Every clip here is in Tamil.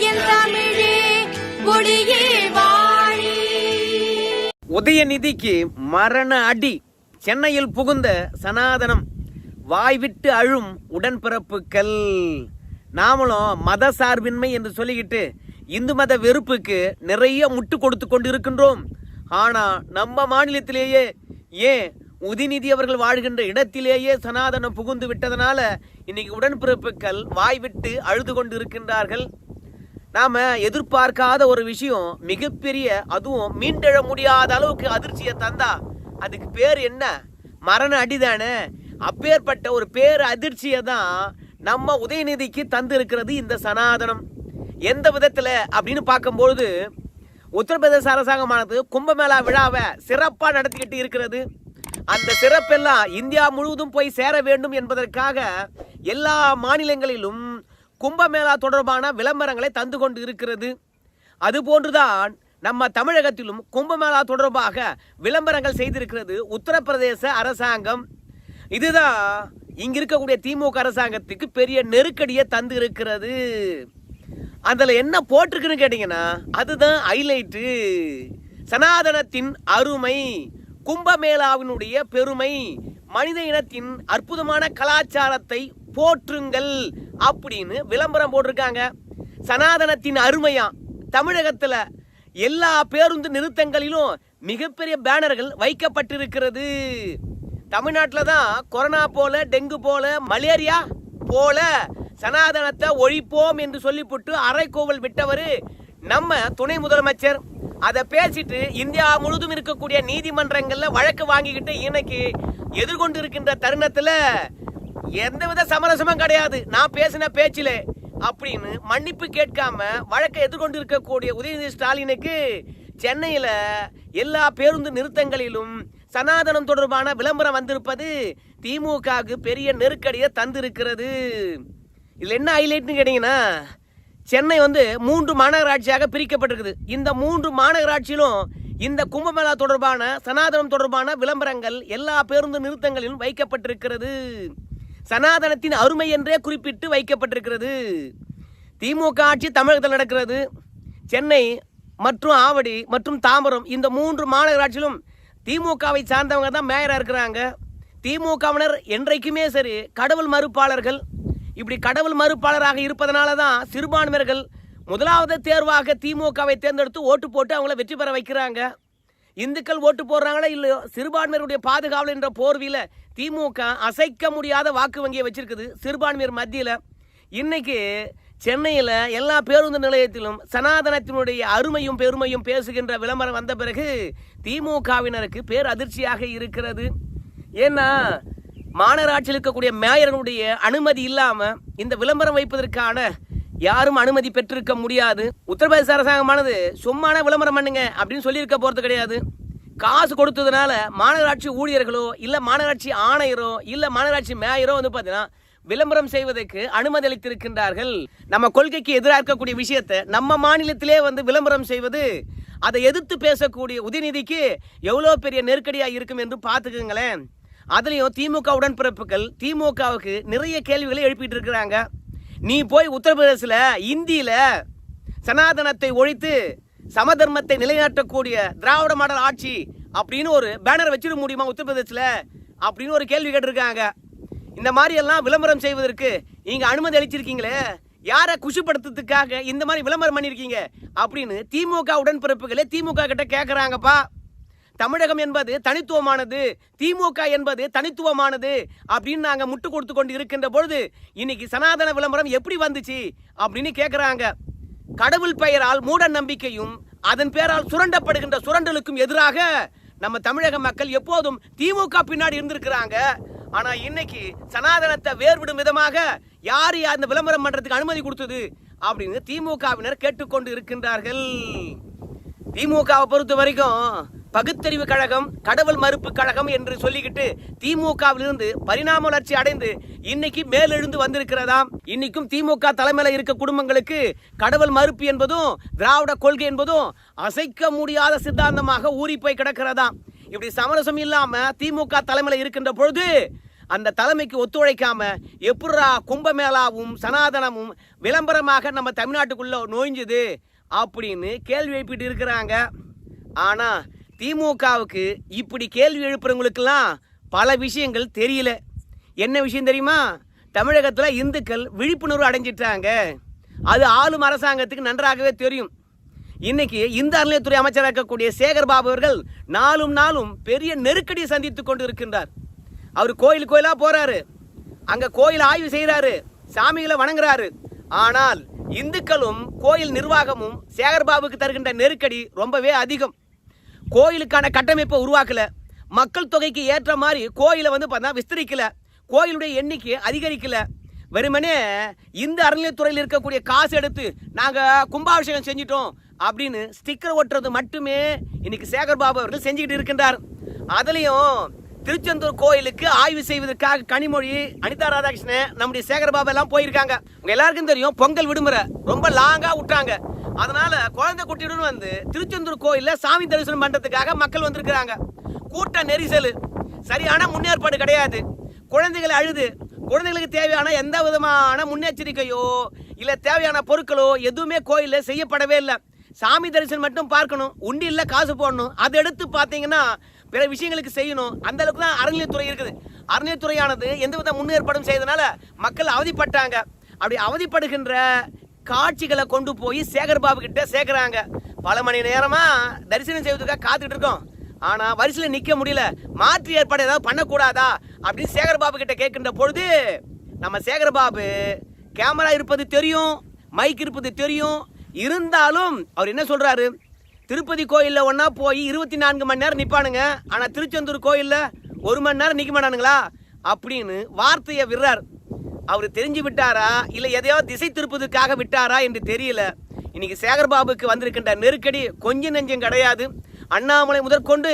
என் தமிழே வாழி. உதயநிதிக்கு மரண அடி. சென்னையில் புகுந்த சனாதனம். வாய்விட்டு அழும் உடன்பிறப்புகள். நாமளும் மத சார்பின்மை என்று சொல்லிக்கிட்டு இந்து மத வெறுப்புக்கு நிறைய முட்டு கொடுத்து கொண்டு இருக்கின்றோம் ஆனால் நம்ம மாநிலத்திலேயே ஏன் உதிநிதி அவர்கள் வாழ்கின்ற இடத்திலேயே சனாதனம் புகுந்து விட்டதனால இன்னைக்கு உடன்பிறப்புகள் வாய்விட்டு அழுது கொண்டு இருக்கின்றார்கள் நாம எதிர்பார்க்காத ஒரு விஷயம் மிகப்பெரிய அதுவும் மீண்டெழ முடியாத அளவுக்கு அதிர்ச்சியை தந்தா அதுக்கு பேர் என்ன? மரண அடிதானே அப்பேற்பட்ட ஒரு பேர் அதிர்ச்சியை தான் நம்ம உதயநிதிக்கு தந்திருக்கிறது இந்த சனாதனம். எந்த விதத்தில்? அப்படின்னு பார்க்கும்பொழுது உத்தரப்பிரதேச அரசாங்கமானது கும்பமேளா விழாவை சிறப்பாக நடத்திக்கிட்டு இருக்கிறது. அந்த சிறப்பெல்லாம் இந்தியா முழுவதும் போய் சேர வேண்டும் என்பதற்காக எல்லா மாநிலங்களிலும் கும்பமேளா தொடர்பான விளம்பரங்களை தந்து கொண்டு இருக்கிறது. அதுபோன்றுதான் நம்ம தமிழகத்திலும் கும்பமேளா தொடர்பாக விளம்பரங்கள் செய்திருக்கிறது உத்தரப்பிரதேச அரசாங்கம். இதுதான் இங்க இருக்கக்கூடிய திமுக அரசாங்கத்துக்கு பெரிய நெருக்கடியை தந்து இருக்கிறது அதில் என்ன போட்டிருக்குன்னு கேட்டீங்கன்னா அதுதான் ஹைலைட்டு. சனாதனத்தின் அருமை கும்பமேளாவினுடைய பெருமை மனித இனத்தின் அற்புதமான கலாச்சாரத்தை போற்றுங்கள். அப்படின்னு விளம்பரம் போட்டிருக்காங்க. சனாதனத்தின் அருமையா தமிழகத்துல எல்லா பேருந்து நிறுத்தங்களிலும் மிகப்பெரிய பேனர்கள் வைக்கப்பட்டிருக்கிறது. தமிழ்நாட்டில் தான் கொரோனா போல டெங்கு போல மலேரியா போல சனாதனத்தை ஒழிப்போம் என்று சொல்லிவிட்டு அரைக்கோவல் விட்டவர் நம்ம துணை முதலமைச்சர். அதை பேசிட்டு இந்தியா முழுதும் இருக்கக்கூடிய நீதிமன்றங்களில் வழக்கு வாங்கிக்கிட்டு இன்னைக்கு எதிர்கொண்டு இருக்கின்ற தருணத்தில் எந்தவித சமரசமும் கிடையாது. நான் பேசின பேச்சிலே அப்படின்னு மன்னிப்பு கேட்காம வழக்கை எதிர்கொண்டு இருக்கக்கூடிய உதயநிதி ஸ்டாலினுக்கு சென்னையில் எல்லா பேருந்து நிறுத்தங்களிலும் சனாதனம் தொடர்பான விளம்பரம் வந்திருப்பது திமுகவுக்கு பெரிய நெருக்கடியை தந்திருக்கிறது. இதில் என்ன ஹைலைட்னு கேட்டிங்கன்னா சென்னை வந்து மூன்று மாநகராட்சியாக பிரிக்கப்பட்டிருக்குது. இந்த மூன்று மாநகராட்சியிலும் இந்த கும்பமேளா தொடர்பான சனாதனம் தொடர்பான விளம்பரங்கள் எல்லா பேருந்து நிறுத்தங்களிலும் வைக்கப்பட்டிருக்கிறது. சனாதனத்தின் அருமை என்றே குறிப்பிட்டு வைக்கப்பட்டிருக்கிறது. திமுக ஆட்சி தமிழகத்தில் நடக்கிறது. சென்னை மற்றும் ஆவடி மற்றும் தாம்பரம் இந்த மூன்று மாநகராட்சியிலும் திமுகவை சார்ந்தவங்க தான் மேயராக இருக்கிறாங்க. திமுகவினர் என்றைக்குமே சரி கடவுள் மறுப்பாளர்கள். இப்படி கடவுள் மறுப்பாளராக இருப்பதனால தான் சிறுபான்மையர்கள் முதலாவது தேர்வாக திமுகவை தேர்ந்தெடுத்து ஓட்டு போட்டு அவங்கள வெற்றி பெற வைக்கிறாங்க. இந்துக்கள் ஓட்டு போடுறாங்களா இல்லையோ? சிறுபான்மையருடைய பாதுகாவல் என்ற போர்வியில் திமுக அசைக்க முடியாத வாக்கு வங்கியை வச்சிருக்குது. சிறுபான்மையர் மத்தியில். இன்னைக்கு சென்னையில் எல்லா பேருந்து நிலையத்திலும் சனாதனத்தினுடைய அருமையும் பெருமையும் பேசுகின்ற விளம்பரம் வந்த பிறகு திமுகவினருக்கு பேர் அதிர்ச்சியாக இருக்கிறது. ஏன்னா மாநகராட்சியில் இருக்கக்கூடிய மேயரனுடைய அனுமதி இல்லாமல் இந்த விளம்பரம் வைப்பதற்கான யாரும் அனுமதி பெற்றிருக்க முடியாது. உத்தரப்பிரதேச அரசாங்கமானது சும்மான விளம்பரம் பண்ணுங்க அப்படின்னு சொல்லியிருக்க போகிறது கிடையாது. காசு கொடுத்ததுனால மாநகராட்சி ஊழியர்களோ இல்லை மாநகராட்சி ஆணையரோ இல்லை மாநகராட்சி மேயரோ வந்து பார்த்தீங்கன்னா விளம்பரம் செய்வதற்கு அனுமதி அளித்திருக்கின்றார்கள். நம்ம கொள்கைக்கு எதிராக இருக்கக்கூடிய விஷயத்தை நம்ம மாநிலத்திலே வந்து விளம்பரம் செய்வது அதை எதிர்த்து பேசக்கூடிய உதயநிதிக்கு எவ்வளோ பெரிய நெருக்கடியாக இருக்கும் என்று பார்த்துக்குங்களேன். அதுலேயும் திமுக உடன்பிறப்புகள் திமுகவுக்கு நிறைய கேள்விகளை எழுப்பிட்டு இருக்கிறாங்க. நீ போய் உத்தரப்பிரதேசில் இந்தியில் சனாதனத்தை ஒழித்து சமதர்மத்தை நிலைநாட்டக்கூடிய திராவிட மாடல் ஆட்சி அப்படின்னு ஒரு பேனர் வச்சிட முடியுமா உத்தரப்பிரதேசில் அப்படின்னு ஒரு கேள்வி கேட்டிருக்காங்க. இந்த மாதிரி எல்லாம் விளம்பரம் செய்வதற்கு நீங்கள் அனுமதி அளிச்சிருக்கீங்களே? யாரை குஷிப்படுத்துறதுக்காக இந்த மாதிரி விளம்பரம் பண்ணியிருக்கீங்க அப்படின்னு திமுக உடன்பிறப்புகளே திமுக கிட்ட கேட்குறாங்கப்பா தமிழகம் என்பது தனித்துவமானது திமுக என்பது தனித்துவமானது அப்படின்னு நாங்கள் முட்டு கொடுத்து கொண்டு இருக்கின்ற பொழுது இன்னைக்கு சனாதன விளம்பரம் எப்படி வந்துச்சு அப்படின்னு கேட்குறாங்க கடவுள் பெயரால் மூட நம்பிக்கையும் அதன் பெயரால் சுரண்டப்படுகின்ற சுரண்டலுக்கும் எதிராக நம்ம தமிழக மக்கள் எப்போதும் திமுக பின்னாடி இருந்திருக்கிறாங்க. ஆனா இன்னைக்கு சனாதனத்தை வேர்விடும் விதமாக யார் அந்த விளம்பரம் பண்றதுக்கு அனுமதி கொடுத்தது அப்படின்னு திமுகவினர் கேட்டுக்கொண்டு இருக்கின்றார்கள். திமுகவை பொறுத்த வரைக்கும் பகுத்தறிவு கழகம் கடவுள் மறுப்பு கழகம் என்று சொல்லிக்கிட்டு திமுகவிலிருந்து பரிணாம வளர்ச்சி அடைந்து இன்னைக்கு மேலெழுந்து வந்திருக்கிறதாம் இன்னைக்கும் திமுக தலைமையில் இருக்க குடும்பங்களுக்கு கடவுள் மறுப்பு என்பதும் திராவிட கொள்கை என்பதும் அசைக்க முடியாத சித்தாந்தமாக ஊறி போய் கிடக்கிறதாம் இப்படி சமரசம் இல்லாம திமுக தலைமையில் இருக்கின்ற பொழுது அந்த தலைமைக்கு ஒத்துழைக்காம எப்படா கும்பமேளாவும் சனாதனமும் விளம்பரமாக நம்ம தமிழ்நாட்டுக்குள்ள நோய்ஞ்சுது அப்படின்னு கேள்வி எழுப்பிட்டு இருக்கிறாங்க. ஆனால் திமுகவுக்கு இப்படி கேள்வி எழுப்புறவங்களுக்கெல்லாம் பல விஷயங்கள் தெரியல. என்ன விஷயம் தெரியுமா? தமிழகத்தில் இந்துக்கள் விழிப்புணர்வு அடைஞ்சிட்டாங்க. அது ஆளும் அரசாங்கத்துக்கு நன்றாகவே தெரியும். இன்னைக்கு இந்த அறநிலையத்துறை அமைச்சராக இருக்கக்கூடிய சேகர் பாபு அவர்கள் நாளும் நாளும் பெரிய நெருக்கடியை சந்தித்து கொண்டு இருக்கின்றார் அவர் கோயில் கோயிலாக போறாரு. அங்கே கோயில் ஆய்வு செய்கிறாரு சாமிகளை வணங்குறாரு. ஆனால் இந்துக்களும் கோயில் நிர்வாகமும் சேகர் பாபுக்கு தருகின்ற நெருக்கடி ரொம்பவே அதிகம். கோயிலுக்கான கட்டமைப்பை உருவாக்கல. மக்கள் தொகைக்கு ஏற்ற மாதிரி கோயிலை வந்து பார்த்தா விஸ்தரிக்கல. கோயிலுடைய எண்ணிக்கை அதிகரிக்கல. வெறுமனே இந்த அறநிலையத்துறையில் இருக்கக்கூடிய காசு எடுத்து நாங்கள் கும்பாபிஷேகம் செஞ்சிட்டோம் அப்படின்னு ஸ்டிக்கர் ஒட்டுறது மட்டுமே இன்னைக்கு சேகர் பாபு அவர்கள் செஞ்சுக்கிட்டு இருக்கின்றார். அதுலேயும் திருச்செந்தூர் கோயிலுக்கு ஆய்வு செய்வதற்காக கனிமொழி அனிதா ராதாகிருஷ்ணன் நம்முடைய சேகர் பாபு எல்லாம் போயிருக்காங்க. உங்க எல்லாருக்கும் தெரியும் பொங்கல் விடுமுறை ரொம்ப லாங்கா விட்டாங்க. அதனால குழந்தை குட்டியுடன் வந்து திருச்செந்தூர் கோயில்ல சாமி தரிசனம் பண்றதுக்காக மக்கள் வந்திருக்கிறாங்க. கூட்ட நெரிசல். சரியான முன்னேற்பாடு கிடையாது. குழந்தைகள் அழுது குழந்தைகளுக்கு தேவையான எந்த விதமான முன்னெச்சரிக்கையோ இல்லை தேவையான பொருட்களோ எதுவுமே கோயிலில் செய்யப்படவே இல்லை. சாமி தரிசனம் மட்டும் பார்க்கணும் உண்டியில் காசு போடணும் அதை எடுத்து பார்த்தீங்கன்னா பிற விஷயங்களுக்கு செய்யணும். அந்த அளவுக்கு தான் அறநிலையத்துறை இருக்குது. அறநிலையத்துறையானது எந்தவித முன்னேற்பாடும் செய்தனால மக்கள் அவதிப்பட்டாங்க. அப்படி அவதிப்படுகின்ற காட்சிகளை கொண்டு போய் சேகர் பாபு கிட்ட சேர்க்குறாங்க. பல மணி நேரமா தரிசனம் செய்வதற்காக காத்துக்கிட்டு இருக்கோம். ஆனா வரிசையில் நிக்க முடியல. மாற்று ஏற்பாடு ஏதாவது பண்ணக்கூடாதா? அப்படின்னு சேகர் பாபு கிட்ட கேட்கின்ற பொழுது நம்ம சேகர் பாபு கேமரா இருப்பது தெரியும் மைக் இருப்பது தெரியும். இருந்தாலும் அவர் என்ன சொல்றாரு? திருப்பதி கோயிலில் ஒன்றா போய் இருபத்தி நான்கு மணி நேரம் நிற்பானுங்க ஆனால் திருச்செந்தூர் கோயிலில் ஒரு மணி நேரம் நிற்க மாட்டானுங்களா? அப்படின்னு வார்த்தையை விடுறார். அவர் தெரிஞ்சு விட்டாரா? இல்லை எதையோ திசை திருப்பதற்காக விட்டாரா என்று தெரியல. இன்னைக்கு சேகர் பாபுக்கு வந்திருக்கின்ற நெருக்கடி கொஞ்சம் நெஞ்சம் கிடையாது. அண்ணாமலை முதற்கொண்டு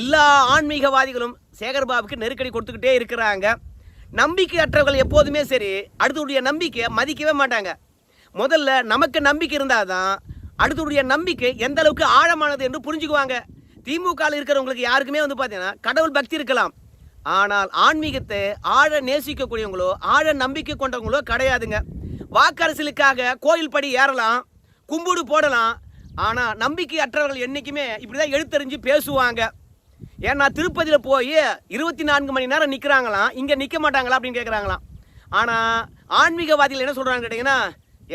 எல்லா ஆன்மீகவாதிகளும் சேகர் பாபுக்கு நெருக்கடி கொடுத்துக்கிட்டே இருக்கிறாங்க. நம்பிக்கையற்றவர்கள் எப்போதுமே சரி அடுத்தவருடைய நம்பிக்கையை மதிக்கவே மாட்டாங்க. முதல்ல நமக்கு நம்பிக்கை இருந்தால் தான் அடுத்தவருடைய நம்பிக்கை எந்த அளவுக்கு ஆழமானது என்று புரிஞ்சுக்குவாங்க. திமுகவில் இருக்கிறவங்களுக்கு யாருக்குமே வந்து பார்த்தீங்கன்னா கடவுள் பக்தி இருக்கலாம். ஆனால் ஆன்மீகத்தை ஆழ நேசிக்கக்கூடியவங்களோ ஆழ நம்பிக்கை கொண்டவங்களோ கிடையாதுங்க. வாக்கரசலுக்காக கோயில் படி ஏறலாம் கும்பிடு போடலாம். ஆனால் நம்பிக்கை அற்றவர்கள் என்றைக்குமே இப்படி தான் எழுத்தறிஞ்சு பேசுவாங்க. ஏன்னா திருப்பதியில் போய் இருபத்தி நான்கு மணி நேரம் நிற்கிறாங்களாம் இங்கே நிற்க மாட்டாங்களா அப்படின்னு கேட்குறாங்களாம் ஆனால் ஆன்மீகவாதிகள் என்ன சொல்கிறாங்கன்னு கேட்டிங்கன்னா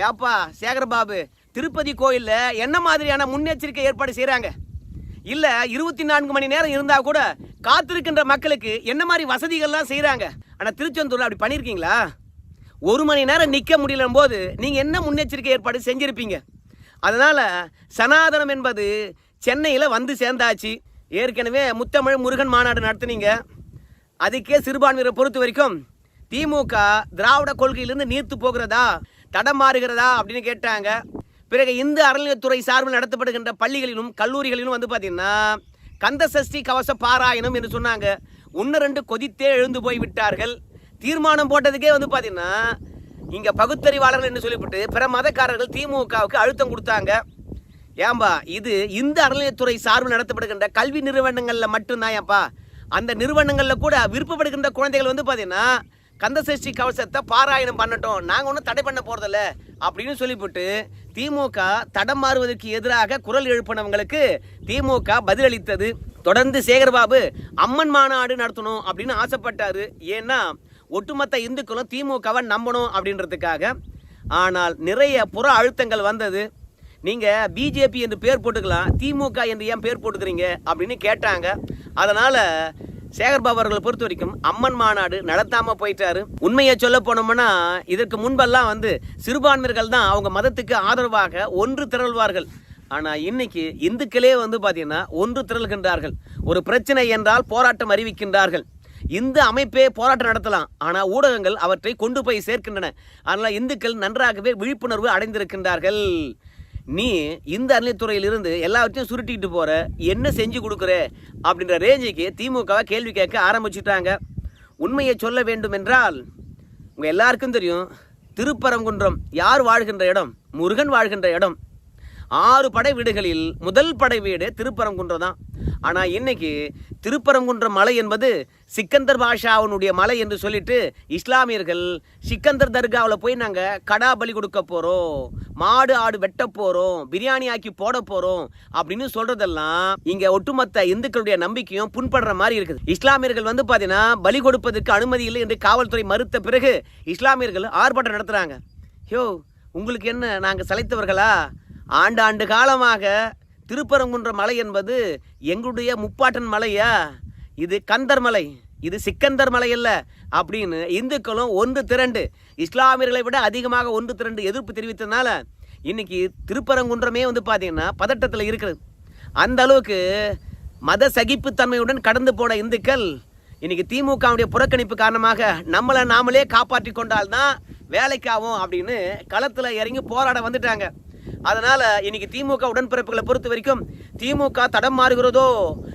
ஏப்பா சேகர்பாபு திருப்பதி கோயிலில் என்ன மாதிரியான முன்னெச்சரிக்கை ஏற்பாடு செய்கிறாங்க இல்லை இருபத்தி நான்கு மணி நேரம் இருந்தால் கூட காத்திருக்கின்ற மக்களுக்கு என்ன மாதிரி வசதிகள்லாம் செய்கிறாங்க ஆனால் திருச்செந்தூரில் அப்படி பண்ணியிருக்கீங்களா ஒரு மணி நேரம் நிற்க முடியலும் போது நீங்கள் என்ன முன்னெச்சரிக்கை ஏற்பாடு செஞ்சுருப்பீங்க? அதனால் சனாதனம் என்பது சென்னையில் வந்து சேர்ந்தாச்சு. ஏற்கனவே முத்தமிழ் முருகன் மாநாடு நடத்துனீங்க. அதுக்கே சிறுபான்மையரை பொறுத்த வரைக்கும் திமுக திராவிட கொள்கையிலிருந்து நீர்த்து போகிறதா? தடம் மாறுகிறதா? அப்படின்னு கேட்டாங்க. பிறகு இந்து அறநிலையத்துறை சார்பில் நடத்தப்படுகின்ற பள்ளிகளிலும் கல்லூரிகளிலும் வந்து பார்த்தீங்கன்னா கந்த சஷ்டி கவச பாராயணம் என்று சொன்னாங்க. ஒன்று ரெண்டு கொதித்தே எழுந்து போய் விட்டார்கள். தீர்மானம் போட்டதுக்கே வந்து பார்த்தீங்கன்னா இங்கே பகுத்தறிவாளர்கள் என்று சொல்லிவிட்டு பிற மதக்காரர்கள் திமுகவுக்கு அழுத்தம் கொடுத்தாங்க. ஏம்பா இது இந்த அறநிலையத்துறை சார்பில் நடத்தப்படுகின்ற கல்வி நிறுவனங்களில் மட்டும்தான் ஏப்பா அந்த நிறுவனங்களில் கூட விருப்பப்படுகின்ற குழந்தைகள் வந்து பார்த்தீங்கன்னா கந்தசஷ்டி கவசத்தை பாராயணம் பண்ணட்டும். நாங்கள் ஒன்றும் தடை பண்ண போகிறதில்ல அப்படின்னு சொல்லிவிட்டு திமுக தடம் மாறுவதற்கு எதிராக குரல் எழுப்பினவங்களுக்கு திமுக பதிலளித்தது. தொடர்ந்து சேகர்பாபு அம்மன் மாநாடு நடத்தணும் அப்படின்னு ஆசைப்பட்டாரு. ஏன்னா ஒட்டுமொத்த இந்துக்களும் திமுகவை நம்பணும் அப்படின்றதுக்காக. ஆனால் நிறைய புற அழுத்தங்கள் வந்தது. நீங்கள் பிஜேபி என்று பேர் போட்டுக்கலாம் திமுக என்று ஏன் பேர் போட்டுக்கிறீங்க அப்படின்னு கேட்டாங்க. அதனால் சேகர்பாபு அவர்களை பொறுத்த வரைக்கும் அம்மன் மாநாடு நடத்தாம போயிட்டாரு. உண்மையை சொல்ல போனோம்னா இதற்கு முன்பெல்லாம் வந்து சிறுபான்மையர்கள் தான் அவங்க மதத்துக்கு ஆதரவாக ஒன்று திரள்வார்கள். ஆனா இன்னைக்கு இந்துக்களே வந்து பாத்தீங்கன்னா ஒன்று திரள்கின்றார்கள். ஒரு பிரச்சனை என்றால் போராட்டம் அறிவிக்கின்றார்கள். இந்த அமைப்பே போராட்டம் நடத்தலாம். ஆனால் ஊடகங்கள் அவற்றை கொண்டு போய் சேர்க்கின்றன. அதனால் இந்துக்கள் நன்றாகவே விழிப்புணர்வு அடைந்திருக்கின்றார்கள். நீ இந்த அறநிலைத்துறையிலிருந்து எல்லாவற்றையும் சுருட்டிக்கிட்டு போற என்ன செஞ்சு கொடுக்குற அப்படின்ற ரேஞ்சுக்கு திமுகவை கேள்வி கேட்க ஆரம்பிச்சுட்டாங்க. உண்மையை சொல்ல வேண்டும் என்றால் உங்கள் எல்லாருக்கும் தெரியும் திருப்பரங்குன்றம் யார் வாழ்கின்ற இடம்? முருகன் வாழ்கின்ற இடம். ஆறு படை வீடுகளில் முதல் படை வீடு திருப்பரங்குன்றம் தான். ஆனா இன்னைக்கு திருப்பரங்குன்ற மலை என்பது சிக்கந்தர் பாஷாவினுடைய மலை என்று சொல்லிட்டு இஸ்லாமியர்கள் சிக்கந்தர் தர்காவில் போய் நாங்கள் கடா பலி கொடுக்க போகிறோம் மாடு ஆடு வெட்ட போகிறோம் பிரியாணி ஆக்கி போட போகிறோம் அப்படின்னு சொல்கிறதெல்லாம் இங்கே ஒட்டுமொத்த இந்துக்களுடைய நம்பிக்கையும் புண்படுற மாதிரி இருக்குது. இஸ்லாமியர்கள் வந்து பார்த்தீங்கன்னா பலி கொடுப்பதற்கு அனுமதி இல்லை என்று காவல்துறை மறுத்த பிறகு இஸ்லாமியர்கள் ஆர்ப்பாட்டம் நடத்துகிறாங்க யோ உங்களுக்கு என்ன நாங்கள் சலைத்தவர்களா ஆண்டு ஆண்டு காலமாக திருப்பரங்குன்ற மலை என்பது எங்களுடைய முப்பாட்டன் மலையா? இது கந்தர் மலை. இது சிக்கந்தர் மலை அல்ல அப்படின்னு இந்துக்களும் ஒன்று திரண்டு இஸ்லாமியர்களை விட அதிகமாக ஒன்று திரண்டு எதிர்ப்பு தெரிவித்ததுனால இன்னைக்கு திருப்பரங்குன்றமே வந்து பார்த்தீங்கன்னா பதட்டத்தில் இருக்கிறது. அந்த அளவுக்கு மத சகிப்புத்தன்மையுடன் கடந்து போன இந்துக்கள் இன்னைக்கு திமுகவுடைய புறக்கணிப்பு காரணமாக நம்மளை நாமளே காப்பாற்றி கொண்டால்தான் வேலைக்காகும் அப்படின்னு களத்தில் இறங்கி போராட வந்துட்டாங்க. அதனால இன்னைக்கு திமுக உடன்பிறப்புகளை பொறுத்த வரைக்கும் திமுக தடம் மாறுகிறதோ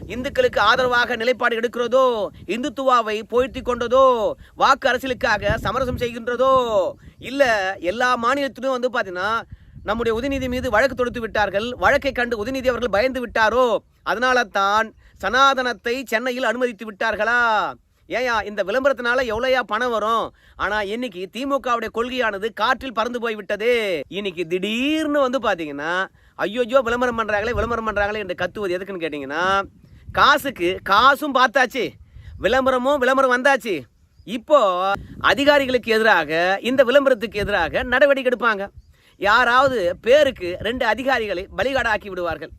இந்துக்களுக்கு ஆதரவாக நிலைப்பாடு எடுக்கிறதோ இந்துத்துவாவை போய்த்தி கொண்டதோ வாக்கு அரசியலுக்காக சமரசம் செய்கின்றதோ இல்ல எல்லா மாநிலத்திலும் வந்து பாத்தீங்கன்னா நம்முடைய உதயநிதி மீது வழக்கு தொடுத்து விட்டார்கள் வழக்கை கண்டு உதயநிதி அவர்கள் பயந்து விட்டாரோ அதனால தான் சனாதனத்தை சென்னையில் அனுமதித்து விட்டார்களா? ஏயா இந்த விளம்பரத்தினால எவ்வளோயா பணம் வரும்? ஆனா இன்னைக்கு திமுகவுடைய கொள்கையானது காற்றில் பறந்து போய் விட்டது. இன்னைக்கு திடீர்னு வந்து பாத்தீங்கன்னா ஐயோஜோ விளம்பரம் பண்ணுறாங்களே விளம்பரம் பண்ணுறாங்களே என்று கத்துவது எதுக்குன்னு கேட்டிங்கன்னா காசுக்கு காசும் பார்த்தாச்சு. விளம்பரமும் விளம்பரம் வந்தாச்சு. இப்போ அதிகாரிகளுக்கு எதிராக இந்த விளம்பரத்துக்கு எதிராக நடவடிக்கை எடுப்பாங்க. யாராவது பேருக்கு ரெண்டு அதிகாரிகளை பலிகாடாக்கி விடுவார்கள்.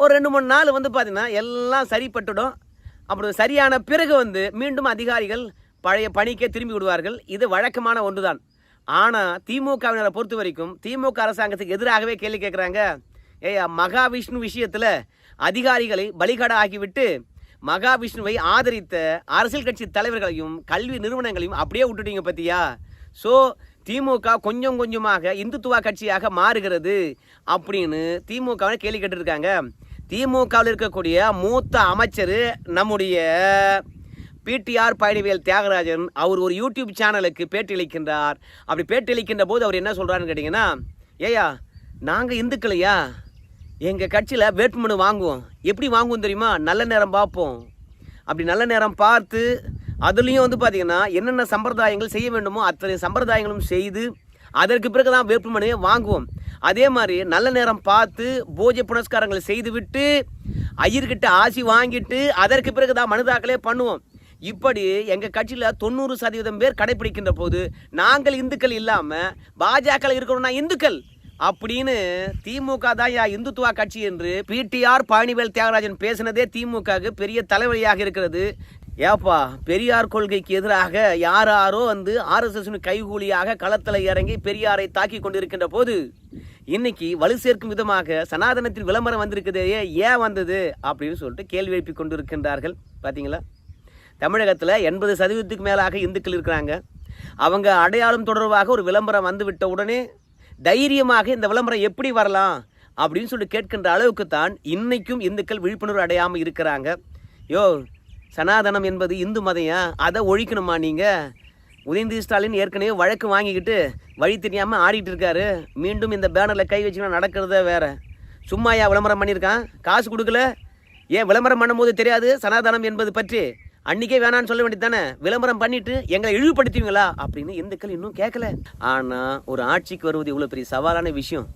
ஒரு ரெண்டு மூணு நாள் வந்து பார்த்தீங்கன்னா எல்லாம் சரிப்பட்டுடும். அப்புறம் சரியான பிறகு வந்து மீண்டும் அதிகாரிகள் பழைய பணிக்கே திரும்பி விடுவார்கள். இது வழக்கமான ஒன்றுதான். ஆனால் திமுகவினரை பொறுத்த வரைக்கும் திமுக அரசாங்கத்துக்கு எதிராகவே கேள்வி கேட்குறாங்க. ஏய் மகாவிஷ்ணு விஷயத்தில் அதிகாரிகளை பலிகடா ஆக்கிவிட்டு மகாவிஷ்ணுவை ஆதரித்த அரசியல் கட்சி தலைவர்களையும் கல்வி நிறுவனங்களையும் அப்படியே விட்டுட்டீங்க பத்தியா? ஸோ திமுக கொஞ்சம் கொஞ்சமாக இந்துத்துவ கட்சியாக மாறுகிறது அப்படின்னு திமுகவை கேள்வி கேட்டிருக்காங்க. திமுகவில் இருக்கக்கூடிய மூத்த அமைச்சர் நம்முடைய பிடிஆர் பழனிவேல் தியாகராஜன் அவர் ஒரு யூடியூப் சேனலுக்கு பேட்டியளிக்கின்றார். அப்படி பேட்டியளிக்கின்ற போது அவர் என்ன சொல்கிறாருன்னு கேட்டிங்கன்னா ஏயா நாங்கள் இந்துக்களையா எங்கள் கட்சியில் வேட்புமனு வாங்குவோம். எப்படி வாங்குவோம் தெரியுமா? நல்ல நேரம் பார்ப்போம். அப்படி நல்ல நேரம் பார்த்து அதுலேயும் வந்து பார்த்திங்கன்னா என்னென்ன சம்பிரதாயங்கள் செய்ய வேண்டுமோ அத்தனை சம்பிரதாயங்களும் செய்து அதற்கு பிறகு தான் வேட்புமனுவை வாங்குவோம். அதே மாதிரி நல்ல நேரம் பார்த்து பூஜை புனஸ்காரங்களை செய்துவிட்டு ஐயர்கிட்ட ஆசி வாங்கிட்டு அதற்கு பிறகு தான் மனுதாக்களே பண்ணுவோம். இப்படி எங்கள் கட்சியில் தொண்ணூறு சதவீதம் பேர் கடைபிடிக்கின்ற போது நாங்கள் இந்துக்கள் இல்லாமல் பாஜக இருக்கிறோம்னா இந்துக்கள் அப்படின்னு திமுக தான் யா இந்துத்துவா கட்சி என்று பிடிஆர் பழனிவேல் தியாகராஜன் பேசினதே திமுகவுக்கு பெரிய தலைவலியாக இருக்கிறது. ஏப்பா பெரியார் கொள்கைக்கு எதிராக யாராரோ வந்து ஆர்எஸ்எஸ் கைகூலியாக களத்தில் இறங்கி பெரியாரை தாக்கி கொண்டிருக்கின்ற போது இன்னைக்கு வலு சேர்க்கும் விதமாக சனாதனத்தில் விளம்பரம் வந்திருக்குதே ஏன் வந்தது அப்படின்னு சொல்லிட்டு கேள்வி எழுப்பி கொண்டிருக்கின்றார்கள். பார்த்தீங்களா தமிழகத்தில் எண்பது சதவீதத்துக்கு மேலாக இந்துக்கள் இருக்கிறாங்க. அவங்க அடையாளம் தொடர்பாக ஒரு விளம்பரம் வந்துவிட்ட உடனே தைரியமாக இந்த விளம்பரம் எப்படி வரலாம் அப்படின்னு சொல்லி கேட்கின்ற அளவுக்கு தான் இன்றைக்கும் இந்துக்கள் விழிப்புணர்வு அடையாமல் இருக்கிறாங்க. யோ சனாதனம் என்பது இந்து மதையா அதை ஒழிக்கணுமா நீங்கள் உதயநிதி ஸ்டாலின் ஏற்கனவே வழக்கு வாங்கிக்கிட்டு வழி தெரியாமல் ஆடிட்டு இருக்காரு. மீண்டும் இந்த பேனரில் கை வச்சுன்னா நடக்கிறதே வேற. சும்மாயா விளம்பரம் பண்ணியிருக்கான் காசு கொடுக்கல? ஏன் விளம்பரம் பண்ணும்போது தெரியாது? சனாதனம் என்பது பற்றி. அன்னைக்கே வேணான்னு சொல்ல வேண்டியது தானே? விளம்பரம் பண்ணிட்டு எங்களை இழிவுபடுத்துவீங்களா? அப்படின்னு இந்துக்கள் இன்னும் கேட்கல. ஆனால் ஒரு ஆட்சிக்கு வருவது இவ்வளோ பெரிய சவாலான விஷயம்.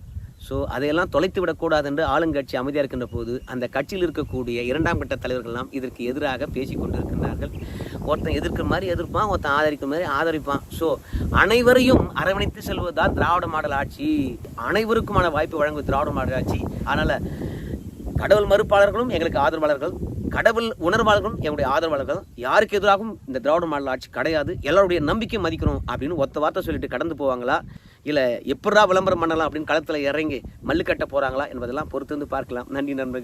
ஸோ அதையெல்லாம் தொலைத்து விடக்கூடாது என்று ஆளுங்கட்சி அமைதியாக இருக்கின்ற போது அந்த கட்சியில் இருக்கக்கூடிய இரண்டாம் கட்ட தலைவர்கள்லாம் இதற்கு எதிராக பேசி கொண்டிருக்கின்றார்கள். ஒருத்தன் எதிர்க்கிற மாதிரி எதிர்ப்பான் ஒருத்தன் ஆதரிக்கிற மாதிரி ஆதரிப்பான். ஸோ அனைவரையும் அரவணைத்து செல்வதுதான் திராவிட மாடல் ஆட்சி. அனைவருக்குமான வாய்ப்பு வழங்குவது திராவிட மாடல் ஆட்சி. அதனால் கடவுள் மறுப்பாளர்களும் எங்களுக்கு ஆதரவாளர்கள் கடவுள் உணர்வாளர்களும் எங்களுடைய ஆதரவாளர்கள். யாருக்கு எதிராகவும் இந்த திராவிட மாடல் ஆட்சி கிடையாது. எல்லாருடைய நம்பிக்கை மதிக்கணும் அப்படின்னு ஒத்த வார்த்தை சொல்லிட்டு கடந்து போவாங்களா? இல்லை எப்படா விளம்பரம் பண்ணலாம் அப்படின்னு களத்தில் இறங்கி மல்லு கட்ட போகிறாங்களா என்பதெல்லாம் பொறுத்து வந்து பார்க்கலாம். நன்றி நண்பர்கள்.